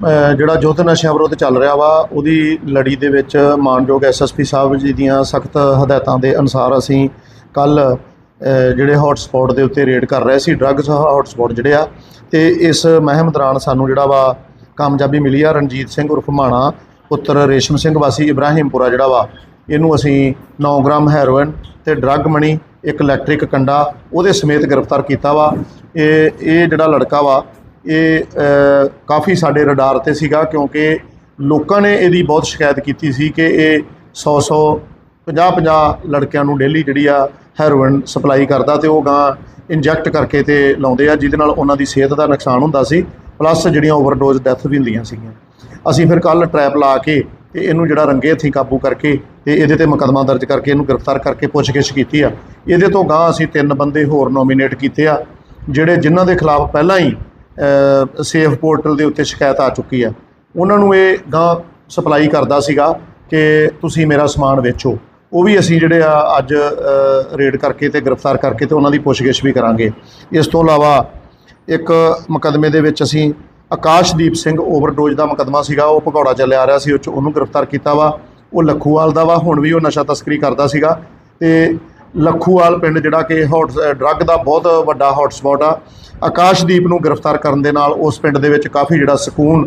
ਜਿਹੜਾ ਯੁੱਧ ਨਸ਼ਿਆਂ ਵਿਰੁੱਧ ਚੱਲ ਰਿਹਾ ਵਾ, ਉਹਦੀ ਲੜੀ ਦੇ ਵਿੱਚ ਮਾਨਯੋਗ ਐਸਐਸਪੀ ਸਾਹਿਬ ਜੀ ਦੀਆਂ ਸਖਤ ਹਦਾਇਤਾਂ ਦੇ ਅਨੁਸਾਰ ਅਸੀਂ ਕੱਲ ਜਿਹੜੇ ਹੌਟ ਸਪੌਟ ਦੇ ਉੱਤੇ ਰੇਡ ਕਰ ਰਹੇ ਸੀ ਡਰੱਗਸ ਹੌਟ ਸਪੌਟ ਜਿਹੜੇ ਆ, ਤੇ ਇਸ ਮਹਿਮ ਦੌਰਾਨ ਸਾਨੂੰ ਜਿਹੜਾ ਵਾ ਕਾਮਯਾਬੀ ਮਿਲੀ ਆ, ਰਣਜੀਤ ਸਿੰਘ ਉਰਫ ਮਾਣਾ, ਪੁੱਤਰ ਰੇਸ਼ਮ ਸਿੰਘ ਵਾਸੀ ਇਬਰਾਹਿਮਪੁਰਾ ਜਿਹੜਾ ਵਾ, ਇਹਨੂੰ ਅਸੀਂ 9 ਗ੍ਰਾਮ ਹੈਰੋਇਨ ਤੇ ਡਰੱਗ ਮਣੀ ਇੱਕ ਇਲੈਕਟ੍ਰਿਕ ਕੰਡਾ ਉਹਦੇ ਸਮੇਤ ਗ੍ਰਿਫਤਾਰ ਕੀਤਾ ਵਾ। ਇਹ ਇਹ ਜਿਹੜਾ ਲੜਕਾ ਵਾ ਇਹ ਕਾਫੀ ਸਾਡੇ ਰਡਾਰ ਤੇ ਸੀਗਾ ਕਿਉਂਕਿ ਲੋਕਾਂ ਨੇ ਇਹਦੀ ਬਹੁਤ ਸ਼ਿਕਾਇਤ ਕੀਤੀ ਸੀ ਕਿ ਇਹ 100 100 50 50 ਲੜਕਿਆਂ ਨੂੰ ਡੇਲੀ ਜਿਹੜੀ ਆ ਹੈਰੋਇਨ ਸਪਲਾਈ ਕਰਦਾ ਤੇ ਉਹ ਗਾਂ ਇੰਜੈਕਟ ਕਰਕੇ ਤੇ ਲਾਉਂਦੇ ਆ, ਜਿਹਦੇ ਨਾਲ ਉਹਨਾਂ ਦੀ ਸਿਹਤ ਦਾ ਨੁਕਸਾਨ ਹੁੰਦਾ ਸੀ, ਪਲੱਸ ਜਿਹੜੀਆਂ ਓਵਰਡੋਜ਼ ਡੈਥ ਵੀ ਹੁੰਦੀਆਂ ਸੀਗੀਆਂ। ਅਸੀਂ ਫਿਰ ਕੱਲ ਟਰੈਪ ਲਾ ਕੇ ਤੇ ਇਹਨੂੰ ਜਿਹੜਾ ਰੰਗੇ ਹੱਥੀਂ ਕਾਬੂ ਕਰਕੇ ਤੇ ਇਹਦੇ ਤੇ ਮੁਕੱਦਮਾ ਦਰਜ ਕਰਕੇ ਇਹਨੂੰ ਗ੍ਰਿਫਤਾਰ ਕਰਕੇ ਪੁੱਛਗਿੱਛ ਕੀਤੀ ਆ। ਇਹਦੇ ਤੋਂ ਗਾਂ ਅਸੀਂ ਤਿੰਨ ਬੰਦੇ ਹੋਰ ਨੋਮੀਨੇਟ ਕੀਤੇ ਆ, ਜਿਹੜੇ ਜਿਨ੍ਹਾਂ ਦੇ ਖਿਲਾਫ ਪਹਿਲਾਂ ਹੀ ਸੇਫ ਪੋਰਟਲ ਦੇ ਉੱਤੇ ਸ਼ਿਕਾਇਤ ਆ ਚੁੱਕੀ ਆ ਉਹਨਾਂ ਨੂੰ ਇਹ ਗਾਂ ਸਪਲਾਈ ਕਰਦਾ ਸੀਗਾ ਕਿ ਤੁਸੀਂ ਮੇਰਾ ਸਮਾਨ ਵੇਚੋ। ਉਹ ਵੀ ਅਸੀਂ ਜਿਹੜੇ ਆ ਅੱਜ ਰੇਡ ਕਰਕੇ ਤੇ ਗ੍ਰਿਫਤਾਰ ਕਰਕੇ ਤੇ ਉਹਨਾਂ ਦੀ ਪੁੱਛਗਿੱਛ ਵੀ ਕਰਾਂਗੇ। ਇਸ ਤੋਂ ਇਲਾਵਾ ਇੱਕ ਮੁਕੱਦਮੇ ਦੇ ਵਿੱਚ ਅਸੀਂ ਆਕਾਸ਼ਦੀਪ ਸਿੰਘ ਓਵਰਡੋਜ਼ ਦਾ ਮੁਕੱਦਮਾ ਸੀਗਾ, ਉਹ ਭਗੌੜਾ ਚੱਲਿਆ ਆ ਰਿਹਾ ਸੀ, ਉਹ 'ਚ ਉਹਨੂੰ ਗ੍ਰਿਫਤਾਰ ਕੀਤਾ ਵਾ। ਉਹ ਲੱਖੂਵਾਲ ਦਾ ਵਾ, ਹੁਣ ਵੀ ਉਹ ਨਸ਼ਾ ਤਸਕਰੀ ਕਰਦਾ ਸੀਗਾ। ਤੇ ਲੱਖੂਵਾਲ ਪਿੰਡ ਜਿਹੜਾ ਕਿ ਹੌਟ ਡਰੱਗ ਦਾ ਬਹੁਤ ਵੱਡਾ ਹੌਟ ਸਪੌਟ ਆ। ਆਕਾਸ਼ਦੀਪ ਨੂੰ ਗ੍ਰਿਫਤਾਰ ਕਰਨ ਦੇ ਨਾਲ ਉਸ ਪਿੰਡ ਦੇ ਵਿੱਚ ਕਾਫੀ ਜਿਹੜਾ ਸਕੂਨ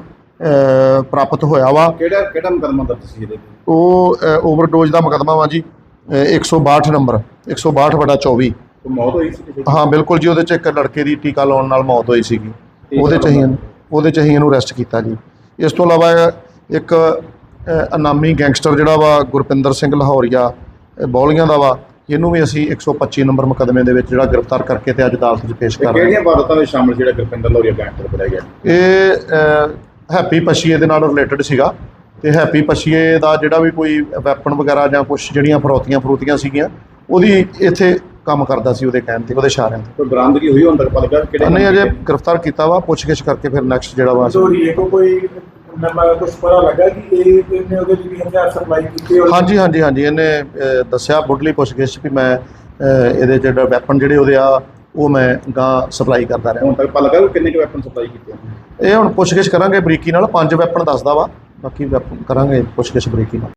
ਪ੍ਰਾਪਤ ਹੋਇਆ ਵਾ। ਕਿਹੜਾ ਕਿਹੜਾ ਮੁਕਦਮਾ ਦਰਜ ਸੀ ਇਹਦੇ? ਉਹ ਓਵਰਡੋਜ਼ ਦਾ ਮੁਕੱਦਮਾ ਵਾ ਜੀ ਅ, 162 ਨੰਬਰ 162 ਵਟਾ 24 ਕੋਈ ਮੌਤ ਹੋਈ ਸੀ? ਹਾਂ ਬਿਲਕੁਲ ਜੀ ਉਹਦੇ ਚ ਇੱਕ ਲੜਕੇ ਦੀ ਟੀਕਾ ਲਾਉਣ ਨਾਲ ਮੌਤ ਹੋਈ ਸੀਗੀ। ਉਹਦੇ ਚ ਹੀ ਉਹਦੇ ਚ ਹੀ ਇਹਨੂੰ ਅਰੈਸਟ ਕੀਤਾ ਜੀ। ਇਸ ਤੋਂ ਇਲਾਵਾ ਇੱਕ ਅਨਾਮੀ ਗੈਂਗਸਟਰ ਜਿਹੜਾ ਵਾ ਗੁਰਪਿੰਦਰ ਸਿੰਘ ਲਾਹੌਰੀਆ ਬੌਲੀਆਂ ਦਾ ਵਾ। ਇਹਨੂੰ ਵੀ ਅਸੀਂ 125 ਨੰਬਰ ਮੁਕੱਦਮੇ ਦੇ ਵਿੱਚ ਜਿਹੜਾ ਗ੍ਰਿਫਤਾਰ ਕਰਕੇ ਤੇ ਅੱਜ ਅਦਾਲਤ 'ਚ ਪੇਸ਼ ਕਰ ਰਹੇ ਹਾਂ। ਕਿਹੜੀਆਂ ਵਾਰਦਾਤਾਂ ਵਿੱਚ ਸ਼ਾਮਲ ਜਿਹੜਾ ਗੁਰਪਿੰਦਰ ਲੋਰੀਆ ਗੈਂਗਸਟਰ ਫੜਿਆ ਗਿਆ ਇਹ ਹੈਪੀ ਪਛੀਏ ਦੇ ਨਾਲ ਰਿਲੇਟਡ ਸੀਗਾ ਤੇ ਹੈਪੀ ਪਛੀਏ ਦਾ ਜਿਹੜਾ ਵੀ ਕੋਈ ਵੈਪਨ ਵਗੈਰਾ ਜਾਂ ਕੁਝ ਜਿਹੜੀਆਂ ਫਰੋਤੀਆਂ ਫਰੂਤੀਆਂ ਸੀਗੀਆਂ ਉਹਦੀ ਇੱਥੇ ਕੰਮ ਕਰਦਾ ਸੀ ਉਹਦੇ ਕਹਿਣ ਤੇ ਉਹਦੇ ਇਸ਼ਾਰਿਆਂ ਤੇ। ਕੋਈ ਬਰਾਮਦਗੀ ਹੋਈ ਹੁਣ ਤੱਕ ਪਤਾ ਕਿਹੜੇ ਨਹੀਂ ਅਜੇ ਗ੍ਰਿਫਤਾਰ ਕੀਤਾ ਵਾ ਪੁੱਛਗਿੱਛ ਕਰਕੇ ਫਿਰ ਨੈਕਸਟ ਜਿਹੜਾ ਵਾ ਅਸੀਂ- ਸੋਰੀ ਇਹ ਕੋਈ ਨੰਬਰ ਕੁਝ ਪਤਾ ਲੱਗਾ ਕਿ ਇਹ ਇਹਨੇ ਉਹਦੇ ਲਈ ਹਥਿਆਰ ਸਪਲਾਈ ਕੀਤੇ ਹੋਏ ਹਾਂਜੀ ਹਾਂਜੀ ਹਾਂਜੀ। ਇਹਨੇ ਅ, ਦੱਸਿਆ ਬੁੱਢਲੀ ਪੁੱਛਗਿੱਛ ਵੀ ਮੈਂ ਇਹਦੇ ਜਿਹੜਾ ਵੈਪਨ ਜਿਹੜੇ ਉਹਦੇ ਆ ਉਹ ਮੈਂ ਗਾਂ ਸਪਲਾਈ ਕਰਦਾ ਰਿਹਾ। ਹੁਣ ਤੱਕ ਪਤਾ ਲੱਗਾ ਕਿ ਕਿੰਨੇ ਕੁ ਵੈਪਨ ਸਪਲਾਈ ਕੀਤੇ? ਇਹ ਹੁਣ ਪੁੱਛਗਿੱਛ ਕਰਾਂਗੇ ਬਰੀਕੀ ਨਾਲ। ਪੰਜ ਵੈਪਨ ਦੱਸਦਾ ਵਾ। ਬਾਕੀ ਵੈਪਨ ਕਰਾਂਗੇ ਪੁੱਛਗਿੱਛ ਬਰੀਕੀ ਨਾਲ।